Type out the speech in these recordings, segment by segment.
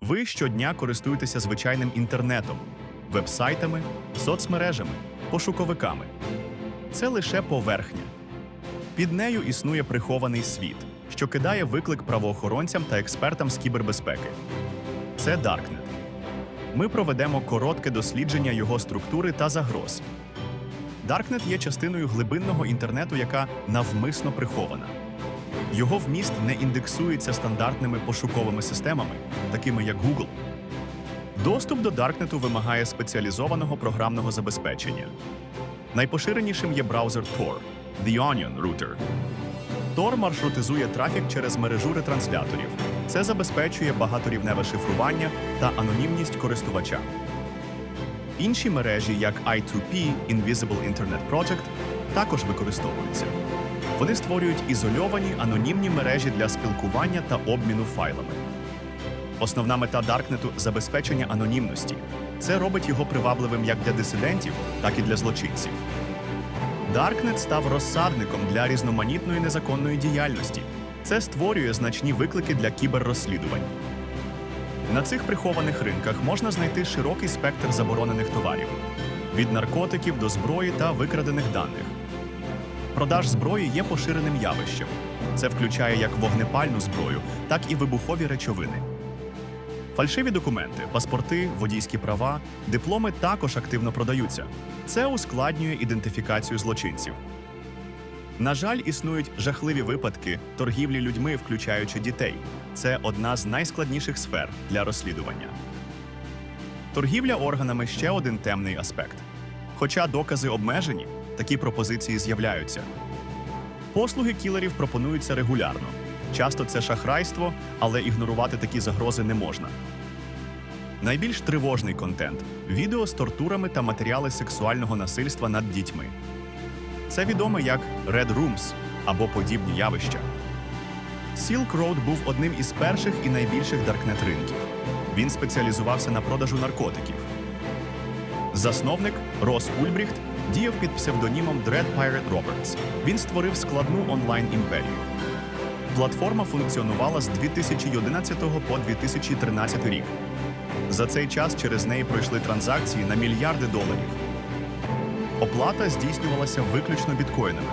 Ви щодня користуєтеся звичайним інтернетом, вебсайтами, соцмережами, пошуковиками. Це лише поверхня. Під нею існує прихований світ, що кидає виклик правоохоронцям та експертам з кібербезпеки. Це Darknet. Ми проведемо коротке дослідження його структури та загроз. Darknet є частиною глибинного інтернету, яка навмисно прихована. Його вміст не індексується стандартними пошуковими системами, такими як Google. Доступ до Даркнету вимагає спеціалізованого програмного забезпечення. Найпоширенішим є браузер Tor – The Onion Router. Tor маршрутизує трафік через мережу ретрансляторів. Це забезпечує багаторівневе шифрування та анонімність користувача. Інші мережі, як I2P Invisible Internet Project, також використовуються. Вони створюють ізольовані анонімні мережі для спілкування та обміну файлами. Основна мета Даркнету забезпечення анонімності. Це робить його привабливим як для дисидентів, так і для злочинців. Даркнет став розсадником для різноманітної незаконної діяльності. Це створює значні виклики для кіберрозслідувань. На цих прихованих ринках можна знайти широкий спектр заборонених товарів від наркотиків до зброї та викрадених даних. Продаж зброї є поширеним явищем. Це включає як вогнепальну зброю, так і вибухові речовини. Фальшиві документи, паспорти, водійські права, дипломи також активно продаються. Це ускладнює ідентифікацію злочинців. На жаль, існують жахливі випадки торгівлі людьми, включаючи дітей. Це одна з найскладніших сфер для розслідування. Торгівля органами ще один темний аспект. Хоча докази обмежені, такі пропозиції з'являються. Послуги кілерів пропонуються регулярно. Часто це шахрайство, але ігнорувати такі загрози не можна. Найбільш тривожний контент відео з тортурами та матеріали сексуального насильства над дітьми. Це відомо як Red Rooms або подібні явища. Silk Road був одним із перших і найбільших даркнет ринків. Він спеціалізувався на продажу наркотиків. Засновник Рос Ульбріхт діяв під псевдонімом Dread Pirate Roberts. Він створив складну онлайн-імперію. Платформа функціонувала з 2011 по 2013 рік. За цей час через неї пройшли транзакції на мільярди доларів. Оплата здійснювалася виключно біткоїнами.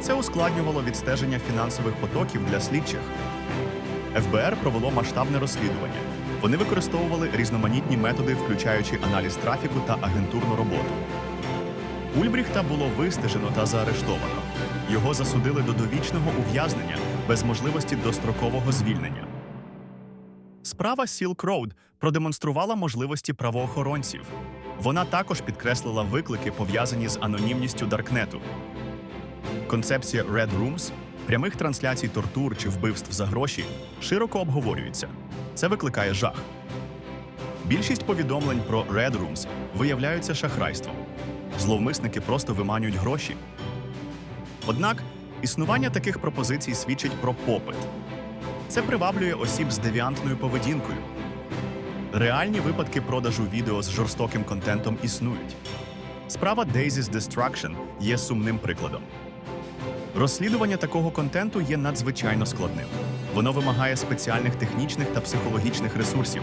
Це ускладнювало відстеження фінансових потоків для слідчих. ФБР провело масштабне розслідування. Вони використовували різноманітні методи, включаючи аналіз трафіку та агентурну роботу. Ульбріхта було вистежено та заарештовано. Його засудили до довічного ув'язнення без можливості дострокового звільнення. Справа Silk Road продемонструвала можливості правоохоронців. Вона також підкреслила виклики, пов'язані з анонімністю Даркнету. Концепція Red Rooms, прямих трансляцій тортур чи вбивств за гроші, широко обговорюється. Це викликає жах. Більшість повідомлень про Red Rooms виявляються шахрайством. Зловмисники просто виманюють гроші. Однак існування таких пропозицій свідчить про попит. Це приваблює осіб з девіантною поведінкою. Реальні випадки продажу відео з жорстоким контентом існують. Справа Daisy's Destruction є сумним прикладом. Розслідування такого контенту є надзвичайно складним. Воно вимагає спеціальних технічних та психологічних ресурсів.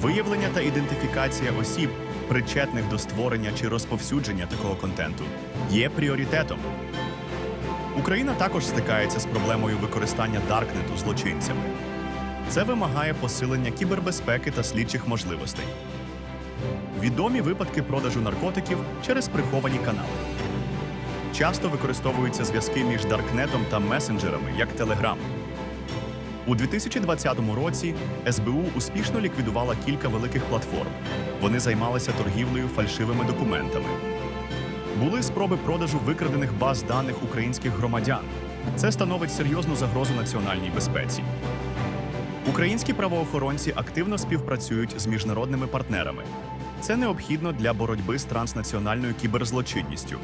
Виявлення та ідентифікація осіб, причетних до створення чи розповсюдження такого контенту, є пріоритетом. Україна також стикається з проблемою використання Даркнету злочинцями. Це вимагає посилення кібербезпеки та слідчих можливостей. Відомі випадки продажу наркотиків через приховані канали. Часто використовуються зв'язки між Даркнетом та месенджерами, як Telegram. У 2020 році СБУ успішно ліквідувала кілька великих платформ. Вони займалися торгівлею фальшивими документами. Були спроби продажу викрадених баз даних українських громадян. Це становить серйозну загрозу національній безпеці. Українські правоохоронці активно співпрацюють з міжнародними партнерами. Це необхідно для боротьби з транснаціональною кіберзлочинністю.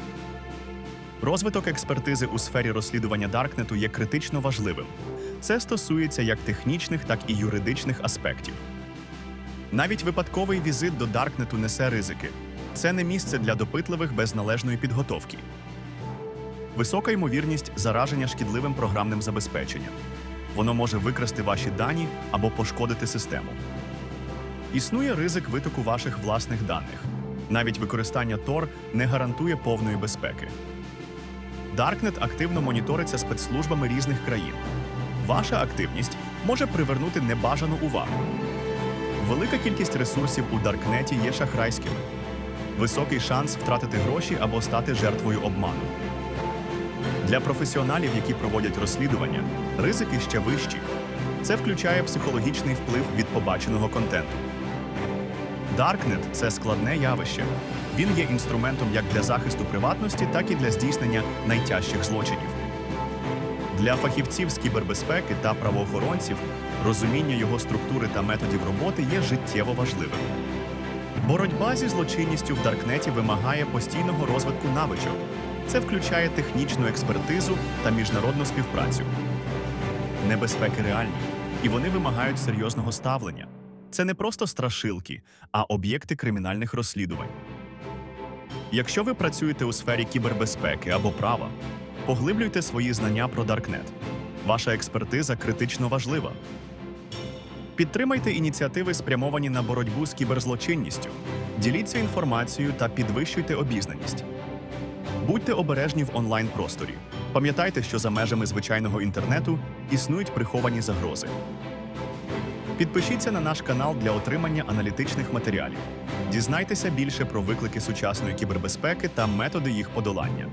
Розвиток експертизи у сфері розслідування Даркнету є критично важливим. Це стосується як технічних, так і юридичних аспектів. Навіть випадковий візит до Даркнету несе ризики. Це не місце для допитливих без належної підготовки. Висока ймовірність зараження шкідливим програмним забезпеченням. Воно може викрасти ваші дані або пошкодити систему. Існує ризик витоку ваших власних даних. Навіть використання Tor не гарантує повної безпеки. Darknet активно моніториться спецслужбами різних країн. Ваша активність може привернути небажану увагу. Велика кількість ресурсів у Даркнеті є шахрайськими. Високий шанс втратити гроші або стати жертвою обману. Для професіоналів, які проводять розслідування, ризики ще вищі. Це включає психологічний вплив від побаченого контенту. Darknet – це складне явище. Він є інструментом як для захисту приватності, так і для здійснення найтяжчих злочинів. Для фахівців з кібербезпеки та правоохоронців розуміння його структури та методів роботи є життєво важливим. Боротьба зі злочинністю в Даркнеті вимагає постійного розвитку навичок. Це включає технічну експертизу та міжнародну співпрацю. Небезпеки реальні, і вони вимагають серйозного ставлення. Це не просто страшилки, а об'єкти кримінальних розслідувань. Якщо ви працюєте у сфері кібербезпеки або права, поглиблюйте свої знання про Даркнет. Ваша експертиза критично важлива. Підтримайте ініціативи, спрямовані на боротьбу з кіберзлочинністю, діліться інформацією та підвищуйте обізнаність. Будьте обережні в онлайн-просторі. Пам'ятайте, що за межами звичайного інтернету існують приховані загрози. Підпишіться на наш канал для отримання аналітичних матеріалів. Дізнайтеся більше про виклики сучасної кібербезпеки та методи їх подолання.